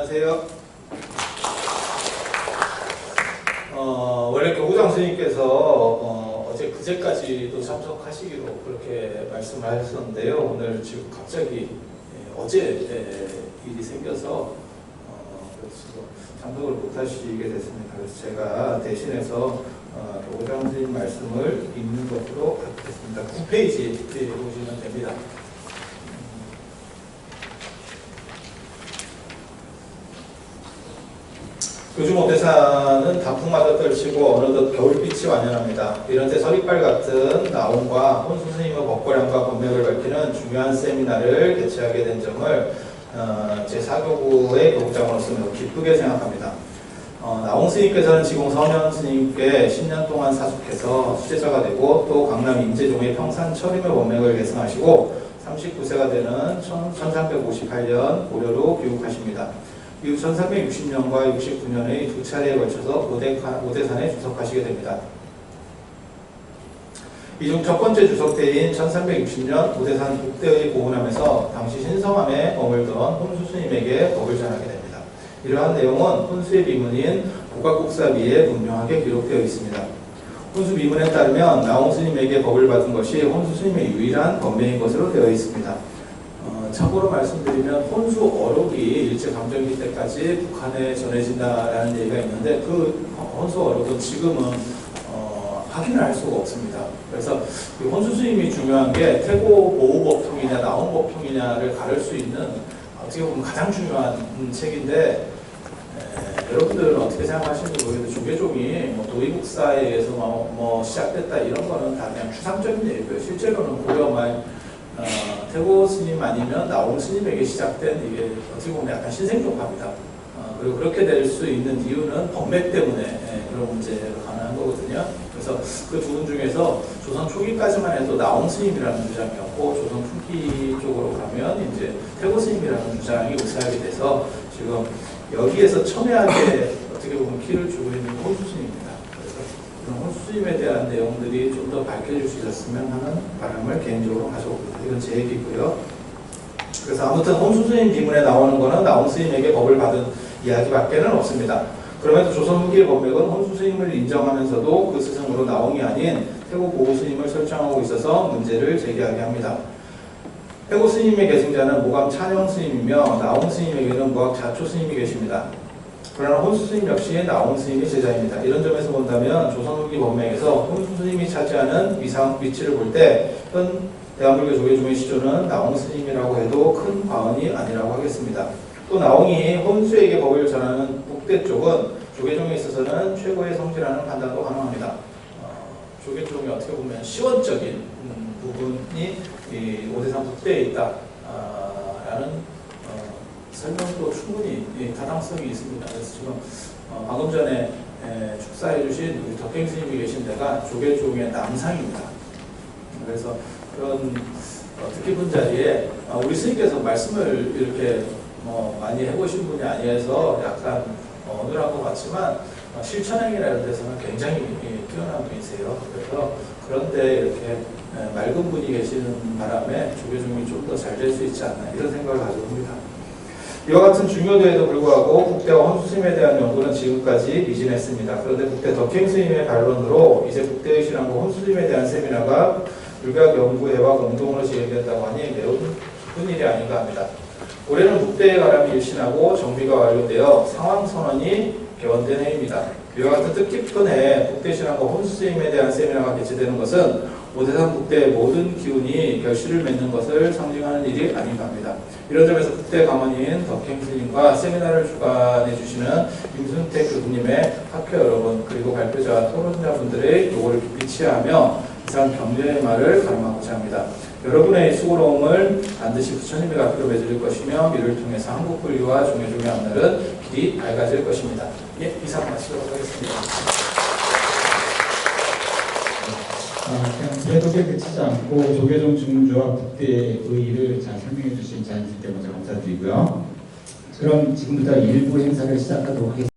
안녕하세요. 어, 원래 그 교구장 선생님께서 어, 제 그제까지도 참석하시기로 그렇게 말씀을 하셨는데요. 오늘 지금 갑자기 예, 어제 예, 일이 생겨서 어, 참석을 못하시게 됐습니다. 그래서 제가 대신해서 어, 그 교구장 선생님 말씀을 읽는 것으로 받겠습니다. 9페이지 보시면 됩니다. 요즘 오대산은 단풍마다 떨치고 어느덧 겨울빛이 완연합니다. 이런 때 서리빨 같은 나온과 혼 스님의 법고량과 법맥을 밝히는 중요한 세미나를 개최하게 된 점을 어, 제 4교구의 교국장으로서 매우 기쁘게 생각합니다. 어, 나홍 스님께서는 지금 서년 스님께 10년 동안 사숙해서 수제자가 되고 또 강남 임재종의 평산 철임의 원맥을 계승하시고 39세가 되는 1358년 고려로 귀국하십니다. 이후 1360년과 69년의 두 차례에 걸쳐서 오대산에 주석하시게 됩니다. 이 중 첫 번째 주석 때인 1360년 오대산 국대의 고운함에서 당시 신성함에 머물던 혼수 스님에게 법을 전하게 됩니다. 이러한 내용은 혼수의 비문인 복각국사비에 분명하게 기록되어 있습니다. 혼수 비문에 따르면 나홍 스님에게 법을 받은 것이 혼수 스님의 유일한 법명인 것으로 되어 있습니다. 어, 참고로 말씀드리면 혼수 어록이 일제 강점기 때까지 북한에 전해진다라는 얘기가 있는데 그 혼수 어록은 지금은 어, 확인을 할 수가 없습니다. 그래서 그 혼수 스님이 중요한 게 태고 보호법통이냐 나홍법통이냐를 가를 수 있는 어떻게 보면 가장 중요한 음, 책인데 에, 여러분들은 어떻게 생각하시는지 모르겠는데 조계종이 뭐 도의국사에 의해서 뭐, 뭐 시작됐다 이런 거는 다 그냥 추상적인 얘기고요. 실제로는 고려 말 어, 태고 스님 아니면 나홍 스님에게 시작된 이게 어떻게 보면 약간 신생족합니다. 어, 그리고 그렇게 될 수 있는 이유는 법맥 때문에 예, 그런 문제가 가능한 거거든요. 그래서 그 두 분 중에서 조선 초기까지만 해도 나홍 스님이라는 주장이었고 조선 후기 쪽으로 가면 이제 태고 스님이라는 주장이 우세하게 돼서 지금 여기에서 첨예하게 어떻게 보면 키를 주고 있는 혼수 스님입니다. 스님에 대한 내용들이 좀 더 밝혀질 수 있었으면 하는 바람을 개인적으로 가져옵니다. 이건 제 얘기고요. 그래서 아무튼 스님 비문에 나오는 거는 나홍 스님에게 법을 받은 이야기밖에는 없습니다. 그럼에도 조선 후기의 법맥은 스님을 인정하면서도 그 스승으로 나홍이 아닌 태국 보호 스님을 설정하고 있어서 문제를 제기하게 합니다. 태국 스님의 계승자는 모감 찬영 스님이며 나홍 스님에게는 무학 자초 스님이 계십니다. 그러나 혼수 스님 역시 나홍 스님의 제자입니다. 이런 점에서 본다면 조선 후기 법맥에서 혼수 스님이 차지하는 위상 위치를 볼 때 현 대한불교 조계종의 시조는 나홍 스님이라고 해도 큰 과언이 아니라고 하겠습니다. 또 나홍이 혼수에게 법을 전하는 북대 쪽은 조계종에 있어서는 최고의 성지라는 판단도 가능합니다. 어, 조계종이 어떻게 보면 시원적인 음, 부분이 이 오대산 북대에 어, 설명도 충분히 예, 타당성이 있습니다. 그래서 지금 어, 방금 전에 에, 축사해 주신 우리 덕행 스님이 계신 데가 조계종의 남상입니다. 그래서 그런 어, 뜻깊은 자리에 어, 우리 스님께서 말씀을 이렇게 뭐 많이 해보신 분이 아니어서 약간 어, 어눌한 것 같지만 어, 실천행이라는 데서는 굉장히 예, 뛰어난 분이세요. 그래서 그런데 이렇게 예, 맑은 분이 계시는 바람에 조계종이 좀 더 잘 될 수 있지 않나 이런 생각을 가지고 옵니다. 이와 같은 중요도에도 불구하고 국대와 혼수스님에 대한 연구는 지금까지 미진했습니다. 그런데 국대 덕행 스님의 반론으로 이제 국대의 신앙과 혼수스님에 대한 세미나가 불교학 연구회와 공동으로 진행된다고 하니 매우 기쁜 일이 아닌가 합니다. 올해는 국대의 가람이 일신하고 정비가 완료되어 상황 선언이 개원된 해입니다. 이와 같은 뜻깊은 해에 국대 신앙과 혼수스님에 대한 세미나가 개최되는 것은 오대산 국대의 모든 기운이 결실을 맺는 것을 상징하는 일이 아닌가 합니다. 이런 점에서 국대 강원인 덕행 스님과 세미나를 주관해 주시는 임순택 교수님의 학회 여러분 그리고 발표자와 토론자분들의 요구를 깊이 취하며 이상 격려의 말을 가름하고자 합니다. 여러분의 수고로움을 반드시 부처님의 갚기로 맺을 것이며 이를 통해서 한국 불교와 종교종의 앞날은 길이 밝아질 것입니다. 예, 이상 마치도록 하겠습니다. 아, 그냥 제독에 그치지 않고 조계종 중주와 국대의 의의를 잘 설명해 주신 자연스럽게 먼저 감사드리고요. 그럼 지금부터 일부 행사를 시작하도록 하겠습니다.